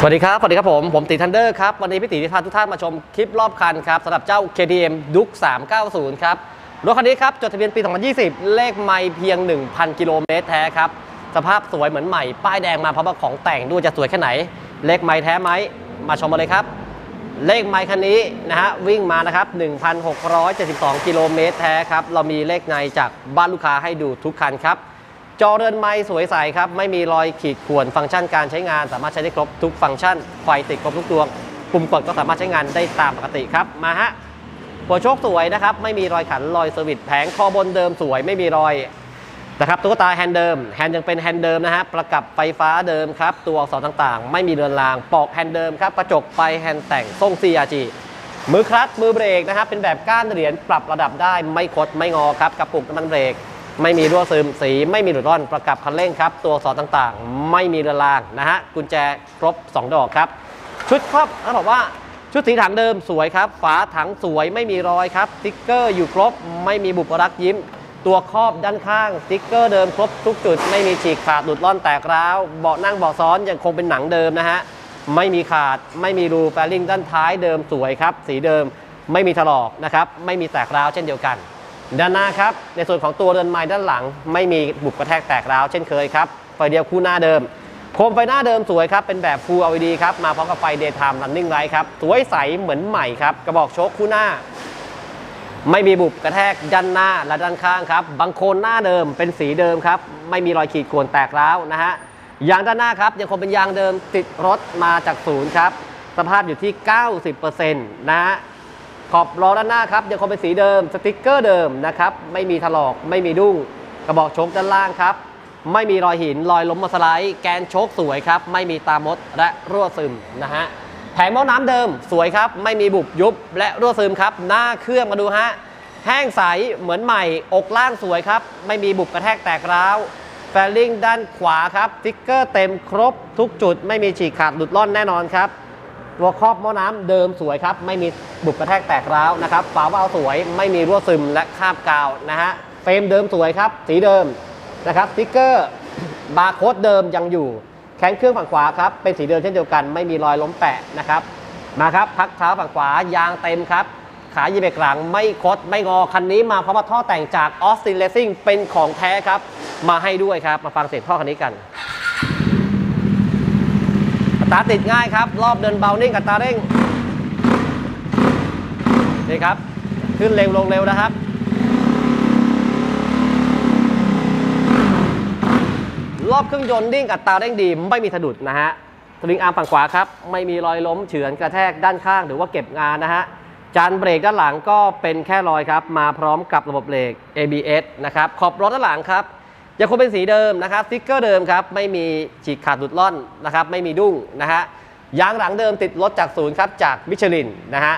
สวัสดีครับ สวัสดีครับผม ผมตีทันเดอร์ครับ วันนี้พี่ตีที่พาทุกท่านมาชมคลิปรอบคันครับสำหรับเจ้า KTM Duke 390 ครับ รถคันนี้ครับ จดทะเบียนปี 2020 เลขไม่เพียง 1,000 กิโลเมตรแท้ครับ สภาพสวยเหมือนใหม่ ป้ายแดงมาพร้อมกับของแต่งด้วยจะสวยแค่ไหน เลขไม่แท้ไหม มาชมมาเลยครับ เลขไมค์คันนี้นะฮะวิ่งมานะครับ 1,672 กิโลเมตรแท้ครับ เรามีเลขในจากบ้านลูกค้าให้ดูทุกคันครับ จอเรือนไม้สวยใสครับ ไม่มีรอยขีดข่วน ฟังก์ชันการใช้งาน สามารถใช้ได้ครบทุกฟังก์ชัน ไฟติดครบทุกดวง ปุ่มกดก็สามารถใช้งานได้ตามปกติครับ มาฮะ หัวโชคสวยนะครับ ไม่มีรอยขัน รอยเซอร์วิสแผงคอบนเดิมสวย ไม่มีรอยนะครับ ตุ๊กตาแฮนด์เดิม แฮนด์ยังเป็นแฮนด์เดิมนะฮะ ประกับไฟฟ้าเดิมครับ ตัวอักษรต่างๆ ไม่มีเรือนราง ปอกแฮนด์เดิมครับ กระจกไฟแฮนด์แต่งทรง CRG มือคลัตช์มือเบรกนะครับ เป็นแบบก้านเหรียญปรับระดับได้ ไม่คดไม่งอครับ กระปุกน้ำมันเบรก ไม่มีรั่วซึมสีไม่มีหลุดร่อนประกับคันเร่งครับ ตัวอักษรต่างๆ ไม่มีเรือนรางนะฮะกุญแจครบ 2 ดอกครับ ชุดครอบเขาบอกว่าชุดสีถังเดิมสวยครับ ฝาถังสวยไม่มีรอยครับสติ๊กเกอร์อยู่ครบ ไม่มีบุปรักยิ้ม ตัวครอบด้านข้างสติ๊กเกอร์เดิมครบทุกจุด ไม่มีฉีกขาดหลุดร่อนแตกร้าวเบาะนั่งเบาะซ้อนยังคงเป็นหนังเดิมนะฮะไม่มีขาดไม่มีรูแฟลิงด้านท้ายเดิมสวยครับ สีเดิมไม่มีถลอกนะครับไม่มีแตกร้าวเช่นเดียวกัน ด้านหน้าครับ ในส่วนของตัวเรือนไม้ด้านหลัง ไม่มีบุบกระแทกแตกร้าวเช่นเคยครับ ไฟเดียวคู่หน้าเดิม โคมไฟหน้าเดิมสวยครับ เป็นแบบ Full LED ครับ มาพร้อมกับไฟ Daytime Running Light ครับ สวยใสเหมือนใหม่ครับ กระบอกโชคคู่หน้า ไม่มีบุบกระแทกด้านหน้าและด้านข้างครับบางโคนหน้าเดิมเป็นสีเดิมครับ ไม่มีรอยขีดข่วนแตกร้าวนะฮะ ยางด้านหน้าครับยังคงเป็นยางเดิมติดรถมาจากศูนย์ครับ สภาพอยู่ที่ 90%นะฮะ ขอบล้อด้านหน้าครับยังคงเป็นสีเดิมสติกเกอร์เดิมนะครับไม่มีถลอกไม่มีดุ้งกระบอกโชคด้านล่างครับ ไม่มีรอยหินรอยล้มมาสไลด์แกนโชคสวยครับ ไม่มีตามดและรั่วซึมนะฮะแผงหม้อน้ำเดิมสวยครับ ไม่มีบุบยุบและรั่วซึมครับ หน้าเครื่องมาดูฮะแห้งใสเหมือนใหม่อกล่างสวยครับ ไม่มีบุบกระแทกแตกร้าวแฟลลิงด้านขวาครับสติ๊กเกอร์เต็มครบทุกจุดไม่มีฉีกขาดหลุดล่อนแน่นอนครับ ตัวครอบหม้อน้ำเดิมสวยครับ ไม่มีบุบกระแทกแตกร้าวนะครับ ฝาวาล์วสวย ไม่มีรั่วซึมและคาบกาวนะฮะ เฟรมเดิมสวยครับ สีเดิมนะครับสติ๊กเกอร์บาร์โค้ดเดิมยังอยู่ แข้งเครื่องฝั่งขวาครับ เป็นสีเดิมเช่นเดียวกัน ไม่มีรอยล้มแปะนะครับ มาครับ พักเท้าฝั่งขวายางเต็มครับ ขายีเบรกหลังไม่คดไม่งอ คันนี้มาพร้อมกับท่อแต่งจากออสตินเลสซิ่งเป็นของแท้ครับ มาให้ด้วยครับ มาฟังเสียงท่อคันนี้กัน ตราติดง่ายครับ รอบเดินเบานิ่งอับตาเร่งนี่ครับ ขึ้นเร็วลงเร็วนะครับ รอบเครื่องยนต์นิ่งอับตาเร่งดีไม่มีสะดุดนะฮะสวิงอาร์มฝั่งขวาครับ ไม่มีรอยล้มเฉือนกระแทกด้านข้างหรือว่าเก็บงานนะฮะจานเบรกด้านหลังก็เป็นแค่รอยครับ มาพร้อมกับระบบเบรก ABS นะครับ ขอบรถด้านหลังครับ ยังคงเป็นสีเดิมนะครับสติ๊กเกอร์เดิมครับไม่มีฉีกขาดหลุดล่อนนะครับไม่มีดุ้งนะฮะยางหลังเดิมติดรถจากศูนย์ครับจากมิชลินนะฮะ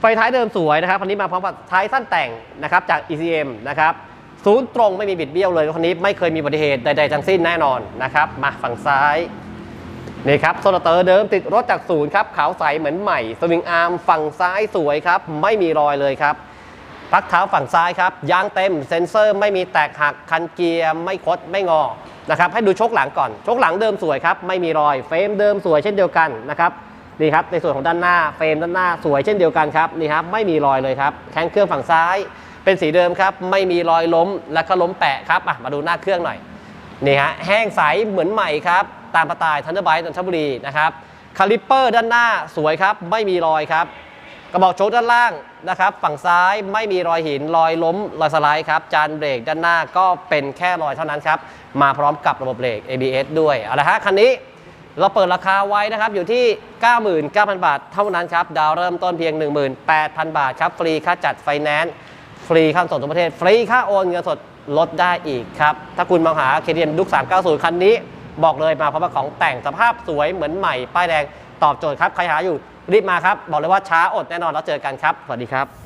ไฟท้ายเดิมสวยนะครับคันนี้มาพร้อมกับท้ายสั้นแต่งนะครับจาก ECM นะครับศูนย์ตรงไม่มีบิดเบี้ยวเลยคันนี้ไม่เคยมีอุบัติเหตุใดๆทั้งสิ้นแน่นอนนะครับมาฝั่งซ้ายนี่ครับโซลเตอร์เดิมติดรถจากศูนย์ครับขาวใสเหมือนใหม่สวิงอาร์มฝั่งซ้ายสวยครับไม่มีรอยเลยครับ พักเท้าฝั่งซ้ายครับยางเต็มเซ็นเซอร์ไม่มีแตกหักคันเกียร์ไม่คดไม่งอนะครับให้ดูชกหลังก่อนชกหลังเดิมสวยครับไม่มีรอยเฟรมเดิมสวยเช่นเดียวกันนะครับนี่ครับในส่วนของด้านหน้าเฟรมด้านหน้าสวยเช่นเดียวกันครับนี่ครับไม่มีรอยเลยครับแข้งเครื่องฝั่งซ้าย เป็นสีเดิมครับไม่มีรอยล้มและก็ล้มแปะครับมาดูหน้าเครื่องหน่อยนี่ฮะแห้งใสเหมือนใหม่ครับตามสไตล์ทันเดอร์ไบต์นนทบุรีนะครับคาลิปเปอร์ด้านหน้าสวยครับไม่มีรอยครับ กระบอกโชคด้านล่างนะครับ ฝั่งซ้ายไม่มีรอยหินรอยล้มรอยสไลด์ครับ จานเบรกด้านหน้าก็เป็นแค่รอยเท่านั้นครับ มาพร้อมกับระบบเบรก ABS ด้วยเอาละฮะคันนี้เราเปิดราคาไว้นะครับอยู่ที่ 99,000 บาทเท่านั้นครับ ดาวเริ่มต้นเพียง 18,000 บาทครับ ฟรีค่าจัดไฟแนนซ์ฟรีค่าส่งทั่วประเทศ ฟรีค่าโอนเงินสดลดได้อีกครับ ถ้าคุณมองหา KTM ดุก390 คันนี้ บอกเลยมาเพราะว่าของแต่งสภาพสวยเหมือนใหม่ ป้ายแดงตอบโจทย์ครับ ใครหาอยู่ รีบมาครับ บอกเลยว่าช้าอดแน่นอนแล้วเจอกันครับ สวัสดีครับ